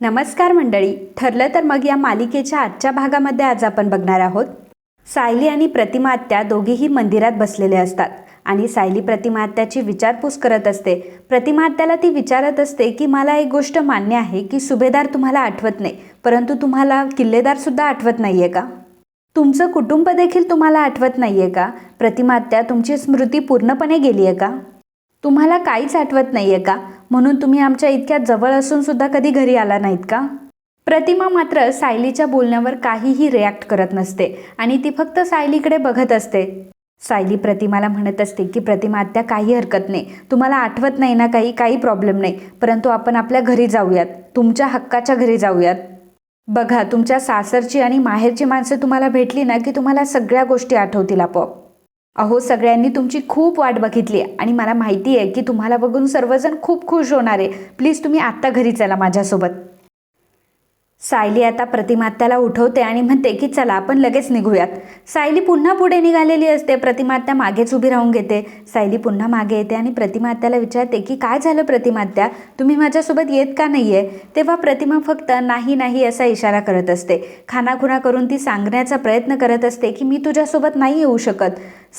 नमस्कार मंडळी. ठरलं तर मग या मालिकेच्या आजच्या भागामध्ये आज आपण बघणार आहोत. सायली आणि प्रतिमा आत्या मंदिरात बसलेले असतात आणि सायली प्रतिमा आत्याची विचारपूस करत असते. प्रतिमा आत्याला ती विचारत असते की मला एक गोष्ट मान्य आहे की सुभेदार तुम्हाला आठवत नाही परंतु तुम्हाला किल्लेदार सुद्धा आठवत नाही आहे का? तुमचं कुटुंब देखील तुम्हाला आठवत नाही आहे का? प्रतिमा आत्या तुमची स्मृती पूर्णपणे गेली आहे का? तुम्हाला काहीच आठवत नाही आहे का? म्हणून तुम्ही आमच्या इतक्या जवळ असून सुद्धा कधी घरी आला नाहीत का? प्रतिमा मात्र सायलीच्या बोलण्यावर काहीही रिॲक्ट करत नसते आणि ती फक्त सायलीकडे बघत असते. सायली प्रतिमाला म्हणत असते की प्रतिमा आत्या काही हरकत नाही. तुम्हाला आठवत नाही ना काही? काही प्रॉब्लेम नाही. परंतु आपण आपल्या घरी जाऊयात. तुमच्या हक्काच्या घरी जाऊयात. बघा तुमच्या सासरची आणि माहेरची माणसं तुम्हाला भेटली ना की तुम्हाला सगळ्या गोष्टी आठवतील आपोआप. अहो सगळ्यांनी तुमची खूप वाट बघितली आणि मला माहिती आहे की तुम्हाला बघून सर्वजण खूप खुश होणार आहे. प्लीज तुम्ही आत्ता घरी चला माझ्यासोबत. सायली आता प्रतिमात्याला उठवते आणि म्हणते की चला आपण लगेच निघूयात. सायली पुन्हा पुढे निघालेली असते. प्रतिमात्या मागेच उभी राहून घेते. सायली पुन्हा मागे येते आणि प्रतिमात्याला विचारते की काय झालं प्रतिमात्या? तुम्ही माझ्यासोबत येत का नाही आहे तेव्हा प्रतिमा फक्त नाही नाही असा इशारा करत असते. खानाखुना करून ती सांगण्याचा प्रयत्न करत असते की मी तुझ्यासोबत नाही येऊ शकत.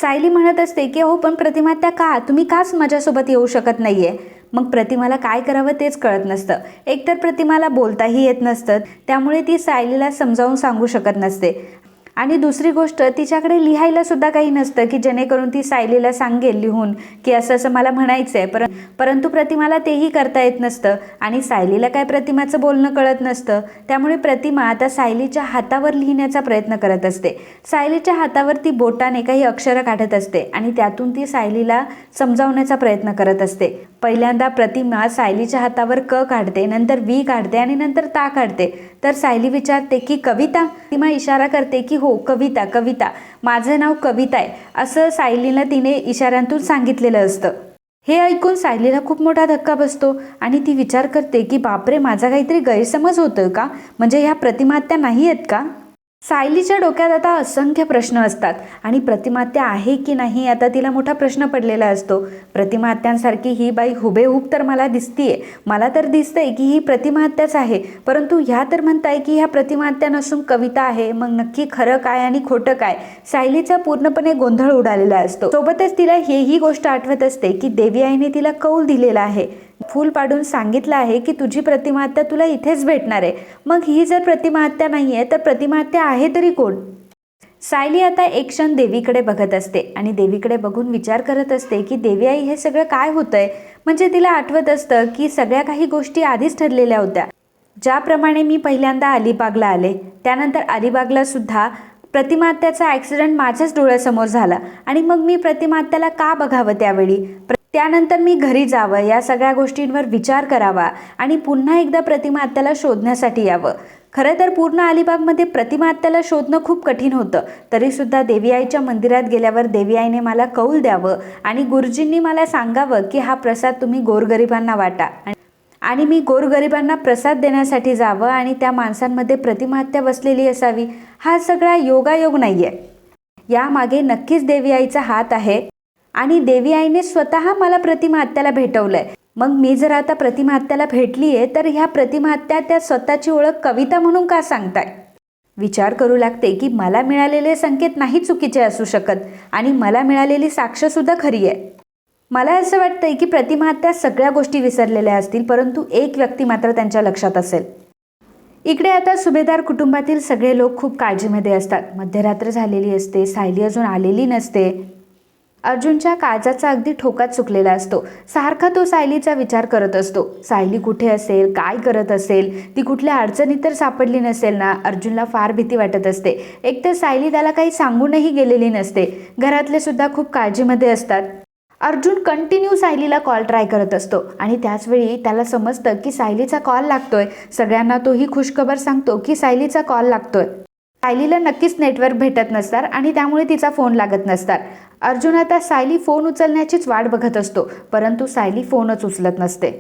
सायली म्हणत असते की हो पण प्रतिमात्या का? तुम्ही काच माझ्यासोबत येऊ शकत नाही आहे मग प्रतिमाला काय करावं तेच कळत नसतं. एकतर प्रतिमाला बोलताही येत नसतं त्यामुळे ती सायलीला समजावून सांगू शकत नसते. आणि दुसरी गोष्ट तिच्याकडे लिहायला सुद्धा काही नसतं की जेणेकरून ती सायलीला सांगेल लिहून की असं असं मला म्हणायचं आहे पर परंतु प्रतिमाला तेही करता येत नसतं आणि सायलीला काय प्रतिमाचं बोलणं कळत नसतं. त्यामुळे प्रतिमा आता सायलीच्या हातावर लिहिण्याचा प्रयत्न करत असते. सायलीच्या हातावर ती बोटाने काही अक्षरं काढत असते आणि त्यातून ती सायलीला समजावण्याचा प्रयत्न करत असते. पहिल्यांदा प्रतिमा सायलीच्या हातावर क काढते नंतर वी काढते आणि नंतर ता काढते. तर सायली विचारते की कविता? प्रतिमा इशारा करते की हो कविता कविता. माझं नाव कविता आहे. असं सायलीला तिने इशाऱ्यांतून सांगितलेलं असतं. हे ऐकून सायलीला खूप मोठा धक्का बसतो आणि ती विचार करते की बापरे माझा काहीतरी गैरसमज होतोय का? म्हणजे ह्या प्रतिमात्या नाही आहेत का? सायलीच्या डोक्यात आता असंख्य प्रश्न असतात. आणि प्रतिमात्या आहे की नाही आता तिला मोठा प्रश्न पडलेला असतो. प्रतिमात्यांसारखी ही बाई हुबेहूब तर मला दिसतीये. मला तर दिसतंय की ही प्रतिमात्याच आहे. परंतु ह्या तर म्हणताय की ह्या प्रतिमात्या नसून कविता आहे. मग नक्की खरं काय आणि खोटं काय? सायलीचा पूर्णपणे गोंधळ उडालेला असतो. सोबतच तिला हेही गोष्ट आठवत असते की देवी आईने तिला कौल दिलेला आहे. फूल पाडून सांगितलं आहे की तुझी प्रतिमहत्या तुला इथेच भेटणार आहे. मग ही जर प्रतिमहत्या नाही आहे तर प्रतिमहत्या आहे तरी कोण? सायली आता एक क्षण देवीकडे बघत असते आणि देवीकडे बघून विचार करत असते की देवी आई हे सगळं काय होतंय? म्हणजे तिला आठवत असतं की सगळ्या काही गोष्टी आधीच ठरलेल्या होत्या. ज्याप्रमाणे मी पहिल्यांदा अलिबागला आले त्यानंतर अलिबागला सुद्धा प्रतिमात्याचा ॲक्सिडेंट माझ्याच डोळ्यासमोर झाला आणि मग मी प्रतिमात्याला का बघावं त्यावेळी? त्यानंतर मी घरी जावं या सगळ्या गोष्टींवर विचार करावा आणि पुन्हा एकदा प्रतिमा आत्याला शोधण्यासाठी यावं. खरं तर पूर्ण अलिबागमध्ये प्रतिमा आत्याला शोधणं खूप कठीण होतं. तरीसुद्धा देवी आईच्या मंदिरात गेल्यावर देवी आईने मला कौल द्यावं आणि गुरुजींनी मला सांगावं की हा प्रसाद तुम्ही गोरगरिबांना वाटा. आणि- मी गोरगरिबांना प्रसाद देण्यासाठी जावं आणि त्या माणसांमध्ये प्रतिमहत्या बसलेली असावी हा सगळा योगायोग नाही आहे यामागे नक्कीच देवी आईचा हात आहे. आणि देवी आईने स्वतः मला प्रतिमा हत्याला भेटवलंय. मग मी जर आता प्रतिमहत्याला भेटली आहे तर ह्या प्रतिमहत्या त्या स्वतःची ओळख कविता म्हणून का सांगताय? विचार करू लागते की मला मिळालेले संकेत नाही चुकीचे असू शकत आणि मला मिळालेली साक्षसुद्धा खरी आहे. मला असं वाटतंय की प्रतिमहत्या सगळ्या गोष्टी विसरलेल्या असतील परंतु एक व्यक्ती मात्र त्यांच्या लक्षात असेल. इकडे आता सुभेदार कुटुंबातील सगळे लोक खूप काळजीमध्ये असतात. मध्यरात्र झालेली असते सायली अजून आलेली नसते. अर्जुनच्या काळजाचा अगदी ठोकात चुकलेला असतो. सारखा तो सायलीचा विचार करत असतो. सायली कुठे असेल? काय करत असेल? ती कुठल्या अडचणीत तर सापडली नसेल ना? अर्जुनला फार भीती वाटत असते. एक तर सायली त्याला काही सांगूनही गेलेली नसते. घरातले सुद्धा खूप काळजीमध्ये असतात. अर्जुन कंटिन्यू सायलीला कॉल ट्राय करत असतो. आणि त्याचवेळी त्याला समजतं की सायलीचा कॉल लागतोय. सगळ्यांना तोही खुशखबर सांगतो की सायलीचा कॉल लागतोय. सायलीला नक्कीच नेटवर्क भेटत नसणार आणि त्यामुळे तिचा फोन लागत नसतात अर्जुन आता सायली फोन उचलण्याचीच वाट बघत असतो परंतु सायली फोनच उचलत नसते.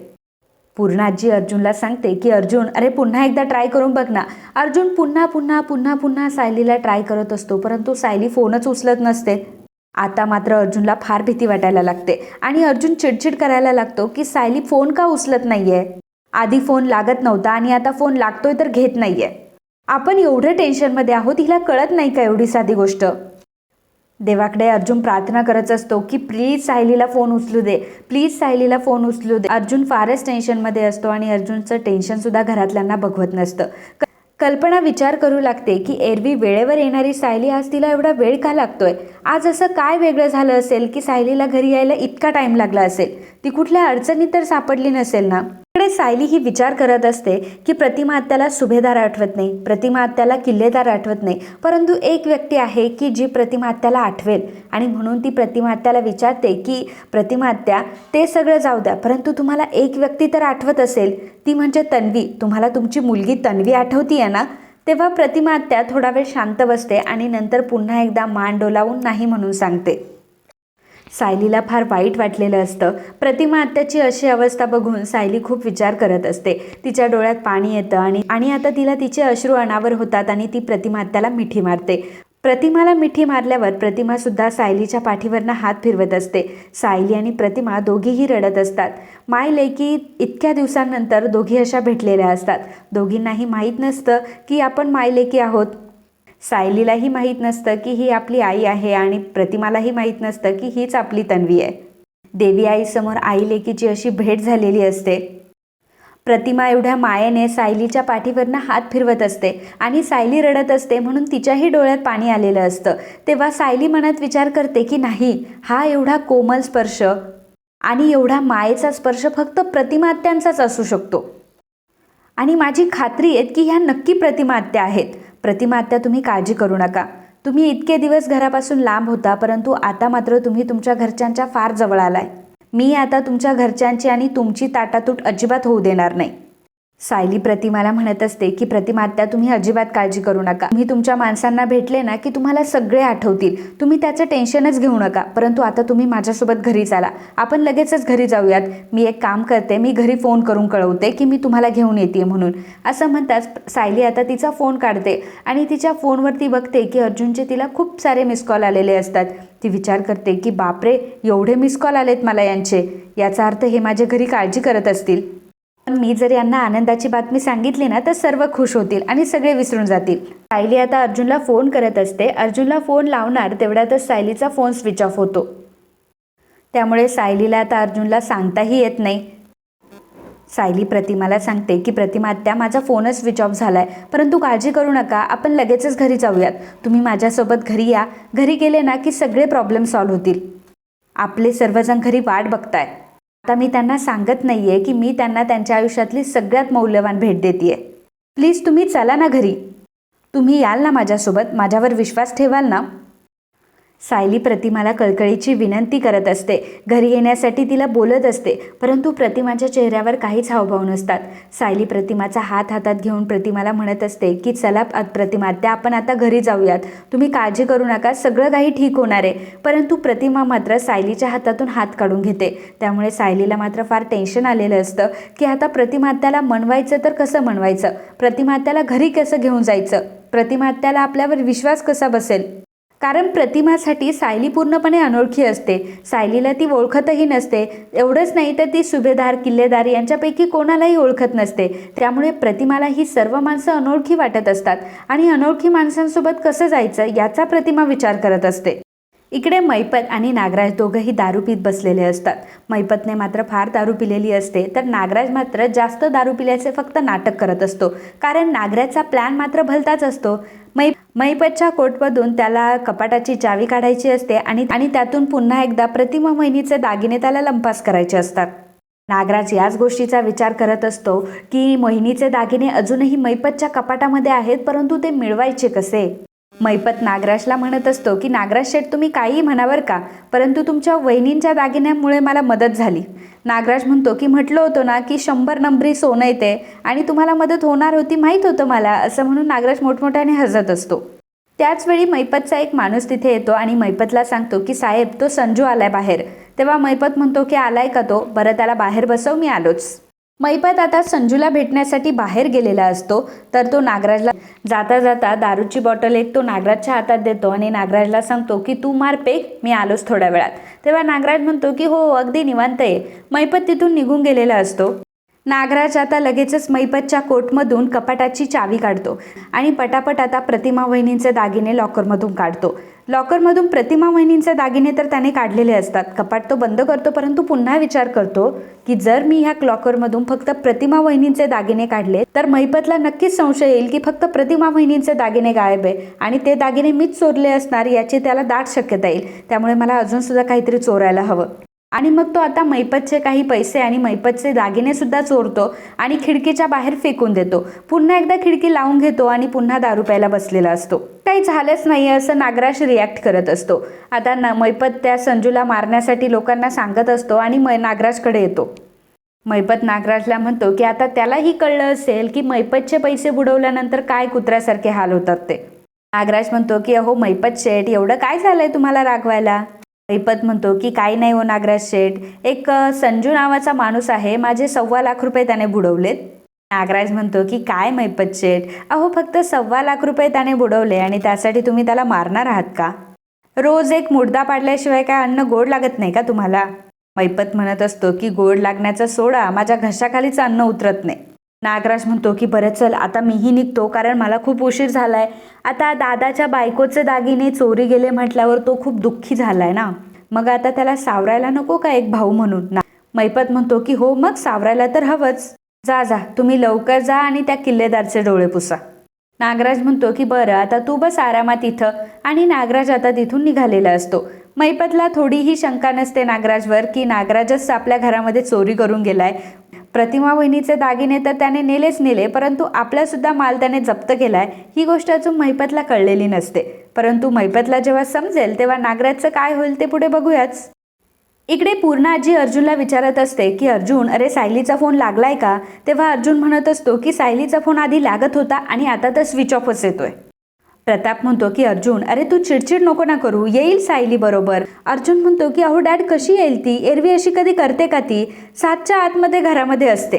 पूर्णाजी अर्जुनला सांगते की अर्जुन अरे पुन्हा एकदा ट्राय करून बघ ना. अर्जुन पुन्हा पुन्हा पुन्हा पुन्हा सायलीला ट्राय करत असतो परंतु सायली फोनच उचलत नसते. आता मात्र अर्जुनला फार भीती वाटायला लागते आणि अर्जुन चिडचिड करायला लागतो की सायली फोन का उचलत नाहीये? आधी फोन लागत नव्हता आणि आता फोन लागतोय तर घेत नाहीये. आपण एवढं टेन्शनमध्ये आहोत हिला कळत नाही का एवढी साधी गोष्ट? देवाकडे अर्जुन प्रार्थना करत असतो की प्लीज सायलीला फोन उचलू दे. प्लीज सायलीला फोन उचलू दे. अर्जुन फारच टेन्शनमध्ये असतो आणि अर्जुनचं टेन्शनसुद्धा घरातल्यांना बघवत नसतं. कल्पना विचार करू लागते की एरवी वेळेवर येणारी सायली आज तिला एवढा वेळ का लागतोय? आज असं काय वेगळं झालं असेल की सायलीला घरी यायला इतका टाईम लागला असेल? ती कुठल्या अडचणीत तर सापडली नसेल ना? इकडे सायली ही विचार करत असते की प्रतिमा आत्याला सुभेदार आठवत नाही प्रतिमा आत्याला किल्लेदार आठवत नाही. परंतु एक व्यक्ती आहे की जी प्रतिमा आत्याला आठवेल आणि म्हणून ती प्रतिमा आत्याला विचारते की प्रतिमा आत्या ते सगळं जाऊ द्या परंतु तुम्हाला एक व्यक्ती तर आठवत असेल. ती म्हणजे तन्वी. तुम्हाला तुमची मुलगी तन्वी आठवती आहे ना? तेव्हा प्रतिमा आत्या थोडा वेळ शांत बसते आणि नंतर पुन्हा एकदा मान डोलावून नाही म्हणून सांगते. सायलीला फार वाईट वाटलेलं असतं. प्रतिमा आत्याची अशी अवस्था बघून सायली खूप विचार करत असते. तिच्या डोळ्यात पाणी येतं आणि आणि आता तिला तिचे अश्रू अनावर होतात आणि ती प्रतिमा आत्याला मिठी मारते. प्रतिमाला मिठी मारल्यावर प्रतिमासुद्धा सायलीच्या पाठीवरनं हात फिरवत असते. सायली आणि प्रतिमा दोघीही रडत असतात. माय लेकी इतक्या दिवसांनंतर दोघी अशा भेटलेल्या असतात. दोघींनाही माहीत नसतं की आपण माय लेकी आहोत. सायलीलाही माहीत नसतं की ही आपली आई आहे आणि प्रतिमालाही माहीत नसतं की हीच आपली तन्वी आहे. देवी आईसमोर आई लेकीची अशी भेट झालेली असते. प्रतिमा एवढ्या मायेने सायलीच्या पाठीवरनं हात फिरवत असते आणि सायली रडत असते म्हणून तिच्याही डोळ्यात पाणी आलेलं असतं. तेव्हा सायली मनात विचार करते की नाही हा एवढा कोमल स्पर्श आणि एवढा मायेचा स्पर्श फक्त प्रतिमात्यांचाच असू शकतो. आणि माझी खात्री आहे की ह्या नक्की प्रतिमात्या आहेत. प्रतिमात्या तुम्ही काळजी करू नका. तुम्ही इतके दिवस घरापासून लांब होता परंतु आता मात्र तुम्ही तुमच्या घरच्यांच्या फार जवळ आलाय. मी आता तुमच्या घरच्यांची आणि तुमची ताटातूट अजिबात होऊ देणार नाही. सायली प्रतिमाला म्हणत असते की प्रतिमात्या तुम्ही अजिबात काळजी करू नका. तुम्ही तुमच्या माणसांना भेटले ना की तुम्हाला सगळे आठवतील. तुम्ही त्याचं टेन्शनच घेऊ नका. परंतु आता तुम्ही माझ्यासोबत घरी चाला. आपण लगेचच घरी जाऊयात. मी एक काम करते मी घरी फोन करून कळवते की मी तुम्हाला घेऊन येते म्हणून. असं म्हणताच सायली आता तिचा फोन काढते आणि तिच्या फोनवरती बघते की अर्जुनचे तिला खूप सारे मिस कॉल आलेले असतात. ती विचार करते की बापरे! एवढे मिस कॉल आलेत मला यांचे. याचा अर्थ हे माझ्या घरी काळजी करत असतील. पण मी जर यांना आनंदाची बातमी सांगितली ना तर सर्व खुश होतील आणि सगळे विसरून जातील. सायली आता अर्जुनला फोन करत असते. अर्जुनला फोन लावणार तेवढ्यातच सायलीचा फोन स्विच ऑफ होतो. त्यामुळे सायलीला आता अर्जुनला सांगताही येत नाही. सायली प्रतिमाला सांगते की प्रतिमा आत्या माझा फोनच स्विच ऑफ झाला आहे परंतु काळजी करू नका. आपण लगेचच घरी जाऊयात. तुम्ही माझ्यासोबत घरी या. घरी गेले ना की सगळे प्रॉब्लेम सॉल्व्ह होतील. आपले सर्वजण घरी वाट बघताय आता मी त्यांना सांगत नाही आहे की मी त्यांना त्यांच्या आयुष्यातली सगळ्यात मौल्यवान भेट देते प्लीज तुम्ही चला ना घरी. तुम्ही याल ना माझ्यासोबत? माझ्यावर विश्वास ठेवाल ना? सायली प्रतिमाला कळकळीची विनंती करत असते. घरी येण्यासाठी तिला बोलत असते परंतु प्रतिमाच्या चेहऱ्यावर काहीच हावभाव नसतात. सायली प्रतिमाचा हात हातात घेऊन प्रतिमाला म्हणत असते की चला प्रतिमा त्या आपण आता घरी जाऊयात. तुम्ही काळजी करू नका सगळं काही ठीक होणार आहे. परंतु प्रतिमा मात्र सायलीच्या हातातून हात काढून घेते. त्यामुळे सायलीला मात्र फार टेन्शन आलेलं असतं की आता प्रतिमात्याला मनवायचं तर कसं मनवायचं? प्रतिमात्याला घरी कसं घेऊन जायचं? प्रतिमात्याला आपल्यावर विश्वास कसा बसेल? कारण प्रतिमासाठी सायली पूर्णपणे अनोळखी असते. सायलीला ती ओळखतही नसते. एवढंच नाही तर ती सुभेदार किल्लेदार यांच्यापैकी कोणालाही ओळखत नसते. त्यामुळे प्रतिमाला ही सर्व माणसं अनोळखी वाटत असतात. आणि अनोळखी माणसांसोबत कसं जायचं याचा प्रतिमा विचार करत असते. इकडे मैपत आणि नागराज दोघंही दारू पीत बसलेले असतात. मैपतने मात्र फार दारू पिलेली असते तर नागराज मात्र जास्त दारू पिल्याचे फक्त नाटक करत असतो. कारण नागराजचा प्लॅन मात्र भलताच असतो. मै मैपतच्या कोटमधून त्याला कपाटाची चावी काढायची असते आणि आणि त्यातून पुन्हा एकदा प्रतिमा महिनीचे दागिने त्याला लंपास करायचे असतात. नागराज याच गोष्टीचा विचार करत असतो की मोहिनीचे दागिने अजूनही मैपतच्या कपाटामध्ये आहेत परंतु ते मिळवायचे कसे? मैपत नागराजला म्हणत असतो की नागराज शेठ तुम्ही काहीही म्हणावर का? परंतु तुमच्या वहिनींच्या दागिन्यामुळे मला मदत झाली. नागराज म्हणतो की म्हटलं होतं ना की शंभर नंबरी सोनं येते आणि तुम्हाला मदत होणार होती माहीत होतं मला असं म्हणून नागराज मोठमोठ्याने हसत असतो. त्याचवेळी मैपतचा एक माणूस तिथे येतो आणि मैपतला सांगतो की साहेब तो संजू आलाय बाहेर. तेव्हा मैपत म्हणतो की आलाय का तो? बरं त्याला बाहेर बसव मी आलोच. मैपत आता संजूला भेटण्यासाठी बाहेर गेलेला असतो तर तो नागराजला जाता जाता दारूची बॉटल एक तो नागराजच्या हातात देतो आणि नागराजला सांगतो की तू मार पेक मी आलोच थोड्या वेळात. तेव्हा नागराज म्हणतो की हो अगदी निवांत आहे. मैपत तिथून निघून गेलेला असतो. नागराज आता लगेचच मैपतच्या कोटमधून कपाटाची चावी काढतो आणि पटापट आता प्रतिमा वहिनींचे दागिने लॉकरमधून काढतो. लॉकरमधून प्रतिमा वहिनींचे दागिने तर त्याने काढलेले असतात. कपाट तो बंद करतो परंतु पुन्हा विचार करतो की जर मी ह्या लॉकरमधून फक्त प्रतिमा वहिनींचे दागिने काढले तर मैपतला नक्कीच संशय येईल की फक्त प्रतिमा वहिनींचे दागिने गायब आहे आणि ते दागिने मीच चोरले असणार याची त्याला दाट शक्यता येईल. त्यामुळे मला अजून सुद्धा काहीतरी चोरायला हवं. आणि मग तो आता मैपतचे काही पैसे आणि मैपतचे दागिनेसुद्धा चोरतो आणि खिडकीच्या बाहेर फेकून देतो. पुन्हा एकदा खिडकी लावून घेतो आणि पुन्हा दारू प्यायला बसलेला असतो. काही झालंच नाही असं नागराज रिॲक्ट करत असतो. आता न मैपत त्या संजूला मारण्यासाठी लोकांना सांगत असतो आणि मै नागराजकडे येतो. मैपत नागराजला म्हणतो की आता त्यालाही कळलं असेल की मैपतचे पैसे बुडवल्यानंतर काय कुत्र्यासारखे हाल होतात ते. नागराज म्हणतो की अहो मैपत शेठ एवढं काय झालंय तुम्हाला रागवायला? मैपत म्हणतो की काही नाही हो नागराज शेठ. एक संजू नावाचा माणूस आहे. माझे सव्वा लाख रुपये त्याने बुडवलेत. नागराज म्हणतो की काय मैपत शेठ. अहो फक्त सव्वा लाख रुपये त्याने बुडवले आणि त्यासाठी तुम्ही त्याला मारणार आहात का? रोज एक मुडदा पाडल्याशिवाय काय अन्न गोड लागत नाही का तुम्हाला? मैपत म्हणत असतो की गोड लागण्याचा सोडा. माझ्या घशाखालीच अन्न उतरत नाही. नागराज म्हणतो की बरं चल आता मीही निघतो कारण मला खूप उशीर झालाय. आता दादाच्या बायकोचे दागिने चोरी गेले म्हटल्यावर तो खूप दुःखी झालाय ना. मग आता त्याला सावरायला नको का एक भाऊ म्हणून? ना मैपत म्हणतो की हो मग सावरायला तर हवंच. जा जा तुम्ही लवकर जा आणि त्या किल्लेदारचे डोळे पुसा. नागराज म्हणतो की बरं आता तू बस आरामात इथं. आणि नागराज आता तिथून निघालेला असतो. मैपतला थोडीही शंका नसते नागराजवर की नागराजच आपल्या घरामध्ये चोरी करून गेलाय. प्रतिमा वहिनीचे दागिने तर त्याने नेलेच नेले परंतु आपलासुद्धा माल त्याने जप्त केलाय. ही गोष्ट अजून मैपतला कळलेली नसते. परंतु मैपतला जेव्हा समजेल तेव्हा नागराजचं काय होईल ते पुढे बघूयाच इकडे पूर्ण आजी अर्जुनला विचारत असते की अर्जुन अरे सायलीचा फोन लागलाय का? तेव्हा अर्जुन म्हणत असतो की सायलीचा फोन आधी लागत होता आणि आता तर स्विच ऑफच येतोय. प्रताप म्हणतो की अर्जुन अरे तू चिडचिड नको ना करू येईल सायली बरोबर. अर्जुन म्हणतो की अहो डॅड कशी येईल ती? एरवी अशी कधी करते का ती? सातच्या आतमध्ये घरामध्ये असते.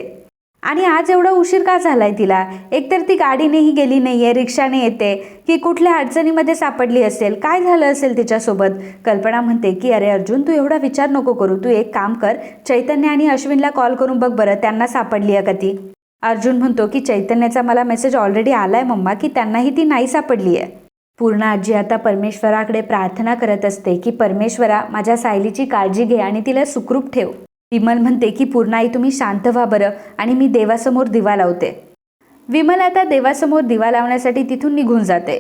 आणि आज एवढा उशीर का झालाय तिला? एकतर ती गाडीनेही गेली नाहीये रिक्षाने येते की कुठल्या अडचणीमध्ये सापडली असेल काय झालं असेल तिच्यासोबत? कल्पना म्हणते की अरे अर्जुन तू एवढा विचार नको करू तू एक काम कर चैतन्य आणि अश्विनला कॉल करून बघ बरं त्यांना सापडली आहे का ती? अर्जुन म्हणतो की चैतन्याचा मला मेसेज ऑलरेडी आलाय मम्मा की त्यांनाही ती नाही सापडली आहे पूर्ण आजी आता परमेश्वराकडे प्रार्थना करत असते की परमेश्वरा माझ्या सायलीची काळजी घे आणि तिला सुखरूप ठेव. विमल म्हणते की पूर्णाई तुम्ही शांत व्हा बरं आणि मी देवासमोर दिवा लावते. विमल आता देवासमोर दिवा लावण्यासाठी तिथून निघून जाते.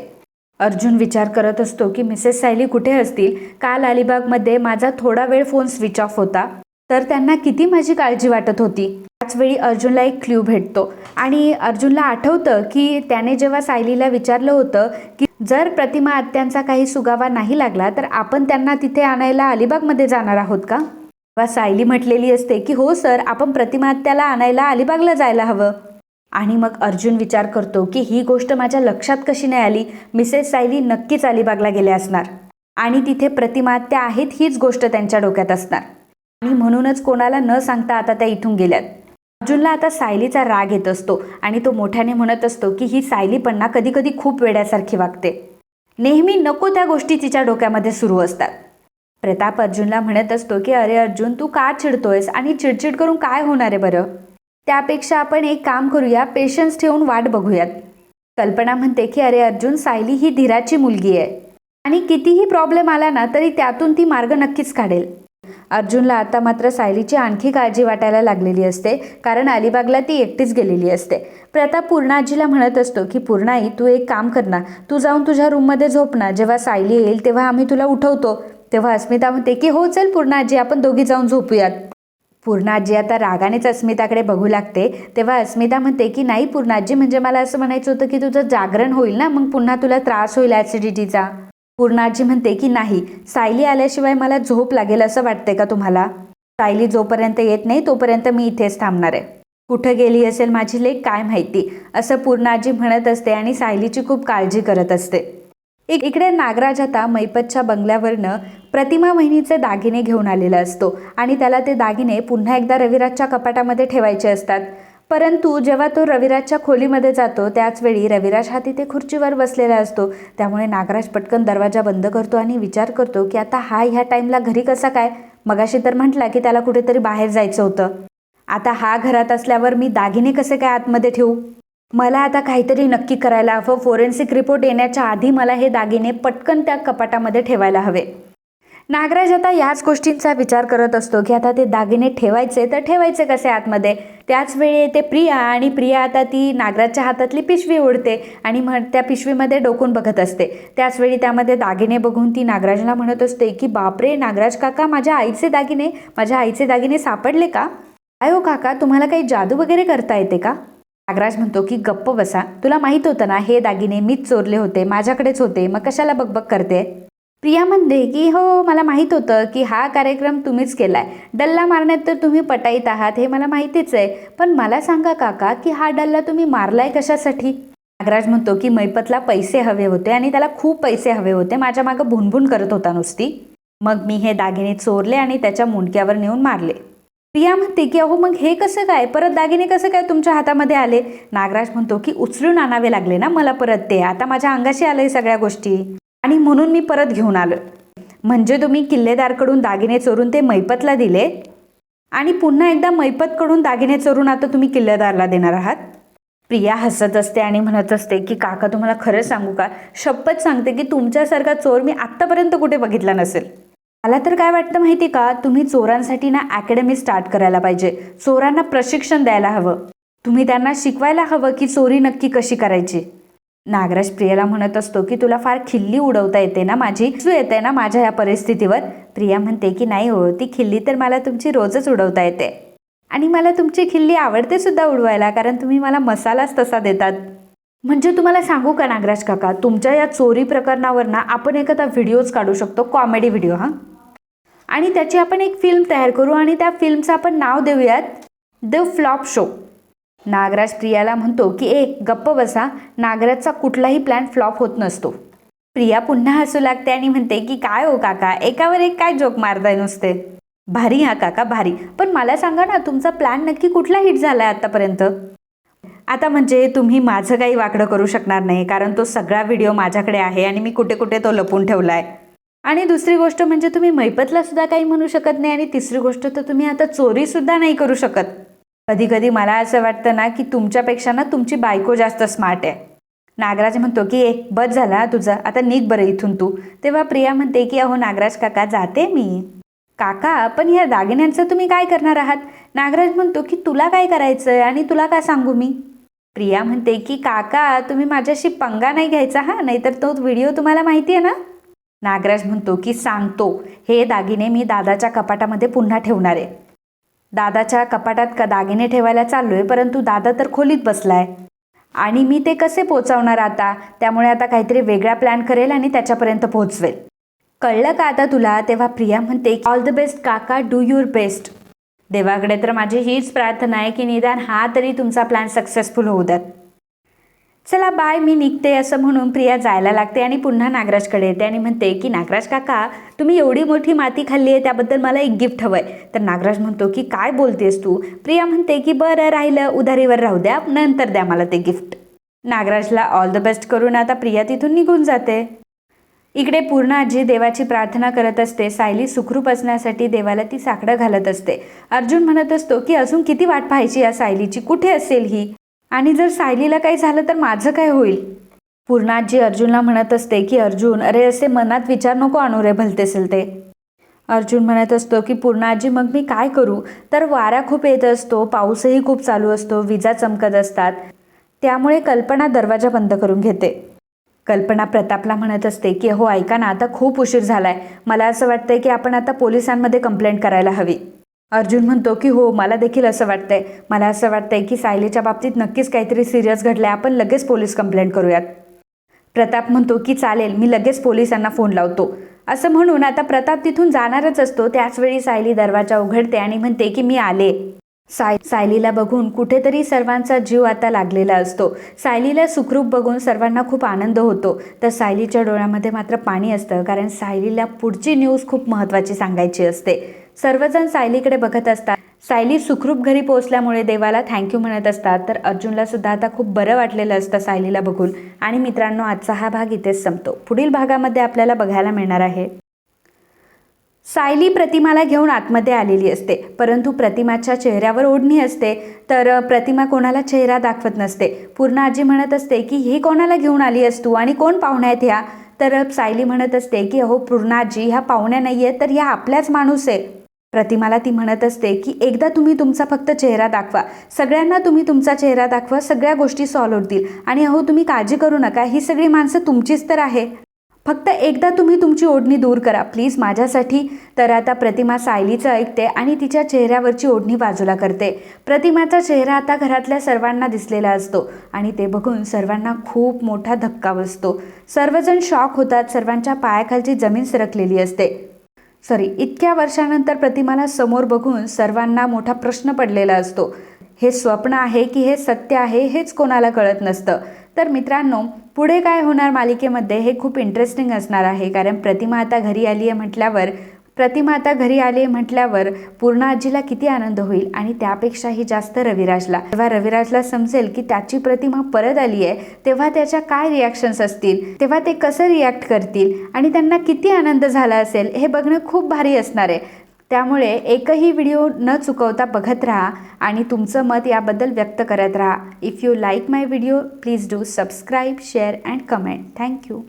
अर्जुन विचार करत असतो की मिसेस सायली कुठे असतील? काल अलिबागमध्ये माझा थोडा वेळ फोन स्विच ऑफ होता. तर त्यांना किती माझी काळजी वाटत होती? त्याच वेळी अर्जुनला एक क्ल्यू भेटतो. आणि अर्जुनला आठवतं की त्याने जेव्हा सायलीला विचारलं होतं की जर प्रतिमा आत्यांचा काही सुगावा नाही लागला तर आपण त्यांना तिथे आणायला अलिबागमध्ये जाणार आहोत का? वा सायली म्हटलेली असते की हो सर आपण प्रतिमा आत्याला आणायला अलिबागला जायला हवं. आणि मग अर्जुन विचार करतो की ही गोष्ट माझ्या लक्षात कशी नाही आली? मिसेस सायली नक्कीच अलिबागला गेल्या असणार. आणि तिथे प्रतिमात्या आहेत हीच गोष्ट त्यांच्या डोक्यात असणार. आणि म्हणूनच कोणाला न सांगता आता त्या इथून गेल्यात. अर्जुनला आता सायलीचा राग येत असतो आणि तो मोठ्याने म्हणत असतो की ही सायली पण ना कधी कधी खूप वेड्यासारखी वागते. नेहमी नको त्या गोष्टी तिच्या डोक्यामध्ये सुरू असतात. प्रताप अर्जुनला म्हणत असतो की अरे अर्जुन तू का चिडतोयस आणि चिडचिड करून काय होणार आहे बरं? त्यापेक्षा आपण एक काम करूया पेशन्स ठेवून वाट बघूयात. कल्पना म्हणते की अरे अर्जुन सायली ही धीराची मुलगी आहे आणि कितीही प्रॉब्लेम आला ना तरी त्यातून ती मार्ग नक्कीच काढेल. अर्जुनला आता मात्र सायलीची आणखी काळजी वाटायला लागलेली असते कारण अलिबागला ती एकटीच गेलेली असते. प्रताप पूर्णाजीला म्हणत असतो की पूर्णाई तू एक काम कर ना. तू जाऊन तुझ्या रूममध्ये झोप ना. जेव्हा सायली येईल तेव्हा आम्ही तुला उठवतो. तेव्हा अस्मिता म्हणते की हो चल पूर्णाजी आपण दोघी जाऊन झोपूयात. पूर्णाजी आता रागानेच अस्मिताकडे बघू लागते. तेव्हा अस्मिता म्हणते की नाही पूर्णाजी म्हणजे मला असं म्हणायचं होतं की तुझं जागरण होईल ना. मग पुन्हा तुला त्रास होईल ॲसिडिटीचा पूर्णाजी म्हणते की नाही सायली आल्याशिवाय मला झोप लागेल असं वाटतंय का तुम्हाला? सायली जोपर्यंत येत नाही तोपर्यंत मी इथेच थांबणार आहे. कुठं गेली असेल माझी लेख काय माहिती? असं पूर्णाजी म्हणत असते आणि सायलीची खूप काळजी करत असते. इक इकडे नागराज आता मैपतच्या बंगल्यावरनं प्रतिमा वहिनीचे दागिने घेऊन आलेला असतो आणि त्याला ते दागिने पुन्हा एकदा रविराजच्या कपाटामध्ये ठेवायचे असतात. परंतु जेव्हा तो रविराजच्या खोलीमध्ये जातो त्याचवेळी रविराज हा तिथे खुर्चीवर बसलेला असतो. त्यामुळे नागराज पटकन दरवाजा बंद करतो आणि विचार करतो की आता हा ह्या टाईमला घरी कसा काय? मगाशी तर म्हटला की त्याला कुठेतरी बाहेर जायचं होतं. आता हा घरात असल्यावर मी दागिने कसे काय आतमध्ये ठेवू? मला आता काहीतरी नक्की करायला हवं. फोरेन्सिक रिपोर्ट येण्याच्या आधी मला हे दागिने पटकन त्या कपाटामध्ये ठेवायला हवे. नागराज आता याच गोष्टींचा विचार करत असतो की आता ते दागिने ठेवायचे तर ठेवायचे कसे आतमध्ये? त्याच वेळी येते प्रिया आणि प्रिया आता ती नागराजच्या हातातली पिशवी ओढते आणि म्हण त्या पिशवीमध्ये डोकून बघत असते. त्याचवेळी त्यामध्ये दागिने बघून ती नागराजला म्हणत असते की बापरे नागराज काका माझ्या आईचे दागिने माझ्या आईचे दागिने सापडले का? काय हो काका तुम्हाला काही जादू वगैरे करता येते का? नागराज म्हणतो की गप्प बसा तुला माहीत होतं ना हे दागिने मीच चोरले होते माझ्याकडेच होते मग कशाला बकबक करते? प्रिया म्हणते की हो मला माहीत होतं की हा कार्यक्रम तुम्हीच केलाय. डल्ला मारण्यात तर तुम्ही पटाईत आहात हे मला माहितीच आहे. पण मला सांगा काका की हा डल्ला तुम्ही मारलाय कशासाठी? नागराज म्हणतो की मैपतला पैसे हवे होते आणि त्याला खूप पैसे हवे होते. माझ्या मागं भुनभुन करत होता नुसती. मग मी हे दागिने चोरले आणि त्याच्या मुंडक्यावर नेऊन मारले. प्रिया म्हणते की अहो मग हे कसं काय? परत दागिने कसं काय तुमच्या हातामध्ये आले? नागराज म्हणतो की उचलून आणावे लागले ना मला परत ते. आता माझ्या अंगाशी आले सगळ्या गोष्टी. आणि म्हणून मी परत घेऊन आलो. म्हणजे तुम्ही किल्लेदारकडून दागिने चोरून ते मैपतला दिले? आणि पुन्हा एकदा मैपतकडून दागिने चोरून आता तुम्ही किल्लेदारला देणार आहात? प्रिया हसत असते आणि म्हणत असते की काका तुम्हाला खरं सांगू का? शपथ सांगते की तुमच्यासारखा चोर मी आत्तापर्यंत कुठे बघितला नसेल. मला तर काय वाटतं माहिती का? तुम्ही चोरांसाठी ना अकॅडमी स्टार्ट करायला पाहिजे. चोरांना प्रशिक्षण द्यायला हवं. तुम्ही त्यांना शिकवायला हवं की चोरी नक्की कशी करायची? नागराज प्रियाला म्हणत असतो की तुला फार खिल्ली उडवता येते ना माझी? सू येते ना माझ्या या परिस्थितीवर? प्रिया म्हणते की नाही हो ती खिल्ली तर मला तुमची रोजच उडवता येते. आणि मला तुमची खिल्ली आवडते सुद्धा उडवायला कारण तुम्ही मला मसालाच तसा देतात. म्हणजे तुम्हाला सांगू का नागराज काका तुमच्या या चोरी प्रकरणावर ना आपण एखादा व्हिडिओज काढू शकतो कॉमेडी व्हिडिओ हां? आणि त्याची आपण एक फिल्म तयार करू आणि त्या फिल्मचं आपण नाव देऊयात द फ्लॉप शो. नागराज प्रियाला म्हणतो की ए गप्प बसा. नागराजचा कुठलाही प्लॅन फ्लॉप होत नसतो. प्रिया पुन्हा हसू लागते आणि म्हणते की काय हो काका? एकावर एक काय जोक मारताय नुसते? भारी हा काका भारी. पण मला सांगा ना तुमचा प्लॅन नक्की कुठला हिट झाला आहे आतापर्यंत? आता म्हणजे तुम्ही माझं काही वाकडं करू शकणार नाही कारण तो सगळा व्हिडिओ माझ्याकडे आहे आणि मी कुठे कुठे तो लपून ठेवला आहे आणि दुसरी गोष्ट म्हणजे तुम्ही मैपतला सुद्धा काही म्हणू शकत नाही आणि तिसरी गोष्ट तर तुम्ही आता चोरीसुद्धा नाही करू शकत. कधी कधी मला असं वाटतं ना की तुमच्यापेक्षा ना तुमची बायको जास्त स्मार्ट आहे. नागराज म्हणतो की ए बस झाला तुझा. आता निघ बरं इथून तू. तेव्हा प्रिया म्हणते की अहो नागराज काका जाते मी. काका पण ह्या दागिन्यांचं तुम्ही काय करणार आहात? नागराज म्हणतो की तुला काय करायचं आहे आणि तुला काय सांगू मी? प्रिया म्हणते की काका तुम्ही माझ्याशी पंगा नाही घ्यायचा हा? नाहीतर तो व्हिडिओ तुम्हाला माहिती आहे ना? नागराज म्हणतो की सांगतो. हे दागिने मी दादाच्या कपाटामध्ये पुन्हा ठेवणार आहे. दादाच्या कपाटात का दागिने ठेवायला चाललोय परंतु दादा तर खोलीत बसलाय. आणि मी ते कसे पोचवणार आता? त्यामुळे आता काहीतरी वेगळा प्लॅन करेल आणि त्याच्यापर्यंत पोहोचवेल. कळलं का आता तुला? तेव्हा प्रिया म्हणते ऑल द बेस्ट काका डू युअर बेस्ट देवाकडे तर माझी हीच प्रार्थना आहे की निदान हा तरी तुमचा प्लॅन सक्सेसफुल होऊ द्यात. चला बाय मी निघते असं म्हणून प्रिया जायला लागते आणि पुन्हा नागराजकडे येते आणि म्हणते की नागराज काका तुम्ही एवढी मोठी माती खाल्ली आहे त्याबद्दल मला एक गिफ्ट हवं आहे तर नागराज म्हणतो की काय बोलतेस तू? प्रिया म्हणते की बरं राहिलं उधारीवर राहू द्या नंतर द्या मला ते गिफ्ट नागराजला ऑल द बेस्ट करून आता प्रिया तिथून निघून जाते. इकडे पूर्ण आजी देवाची प्रार्थना करत असते. सायली सुखरूप असण्यासाठी देवाला ती साकडं घालत असते. अर्जुन म्हणत असतो की अजून किती वाट पाहायची या सायलीची? कुठे असेल ही? आणि जर सायलीला काही झालं तर माझं काय होईल? पूर्णाजी अर्जुनला म्हणत असते की अर्जुन अरे असे मनात विचार नको आणू रे भलतेसेल ते. अर्जुन म्हणत असतो की पूर्णाजी मग मी काय करू? तर वारा खूप येत असतो पाऊसही खूप चालू असतो विजा चमकत असतात. त्यामुळे कल्पना दरवाजा बंद करून घेते. कल्पना प्रतापला म्हणत असते की हो ऐका ना आता खूप उशीर झालाय. मला असं वाटतंय की आपण आता पोलिसांमध्ये कंप्लेंट करायला हवी. अर्जुन म्हणतो की हो मला देखील असं वाटतंय. मला असं वाटतंय की सायलीच्या बाबतीत नक्कीच काहीतरी सिरियस घडलंय. आपण लगेच पोलीस कंप्लेंट करूयात. प्रताप म्हणतो की चालेल मी लगेच पोलिसांना फोन लावतो. असं म्हणून आता प्रताप तिथून जाणारच असतो. त्याचवेळी सायली दरवाजा उघडते आणि म्हणते की मी आले. साय सायलीला बघून कुठेतरी सर्वांचा जीव आता लागलेला असतो. सायलीला सुखरूप बघून सर्वांना खूप आनंद होतो. तर सायलीच्या डोळ्यामध्ये मात्र पाणी असतं कारण सायलीला पुढची न्यूज खूप महत्त्वाची सांगायची असते. सर्वजण सायलीकडे बघत असतात. सायली सुखरूप घरी पोहोचल्यामुळे देवाला थँक्यू म्हणत असतात. तर अर्जुनला सुद्धा आता खूप बरं वाटलेलं असतं सायलीला बघून. आणि मित्रांनो आजचा हा भाग इथेच संपतो. पुढील भागामध्ये आपल्याला बघायला मिळणार आहे. सायली प्रतिमाला घेऊन आतमध्ये आलेली असते. परंतु प्रतिमाच्या चेहऱ्यावर ओढणी असते. तर प्रतिमा कोणाला चेहरा दाखवत नसते. पूर्ण आजी म्हणत असते की हे कोणाला घेऊन आली असतो तू? आणि कोण पाहुण्या आहेत ह्या? तर सायली म्हणत असते की अहो पूर्णाजी ह्या पाहुण्या नाही आहेत तर ह्या आपल्याच माणूस आहे प्रतिमाला ती म्हणत असते की एकदा तुम्ही तुमचा फक्त चेहरा दाखवा. सगळ्यांना तुम्ही तुमचा चेहरा दाखवा. सगळ्या गोष्टी सॉल्व्ह होतील. आणि अहो तुम्ही काळजी करू नका. ही सगळी माणसं तुमचीच तर आहे. फक्त एकदा तुम्ही तुमची ओढणी दूर करा. प्लीज माझ्यासाठी तर आता प्रतिमा सायलीचं ऐकते आणि तिच्या चेहऱ्यावरची ओढणी बाजूला करते. प्रतिमाचा चेहरा आता घरातल्या सर्वांना दिसलेला असतो आणि ते बघून सर्वांना खूप मोठा धक्का बसतो. सर्वजण शॉक होतात. सर्वांच्या पायाखालची जमीन सरकलेली असते. सॉरी इतक्या वर्षानंतर प्रतिमाला समोर बघून सर्वांना मोठा प्रश्न पडलेला असतो. हे स्वप्न आहे की हे सत्य आहे हेच कोणाला कळत नसतं. तर मित्रांनो पुढे काय होणार मालिकेमध्ये हे खूप इंटरेस्टिंग असणार आहे कारण प्रतिमा आता घरी आली आहे म्हटल्यावर प्रतिमा आता घरी आली आहे म्हटल्यावर पूर्ण आजीला किती आनंद होईल आणि त्यापेक्षाही जास्त रविराजला. तेव्हा रविराजला समजेल की त्याची प्रतिमा परत आली आहे तेव्हा त्याच्या काय रिॲक्शन्स असतील? तेव्हा ते कसं रिॲक्ट करतील? आणि त्यांना किती आनंद झाला असेल हे बघणं खूप भारी असणार आहे. त्यामुळे एकही व्हिडिओ न चुकवता बघत राहा आणि तुमचं मत याबद्दल व्यक्त करत राहा. If you like my video please do subscribe share and comment thank you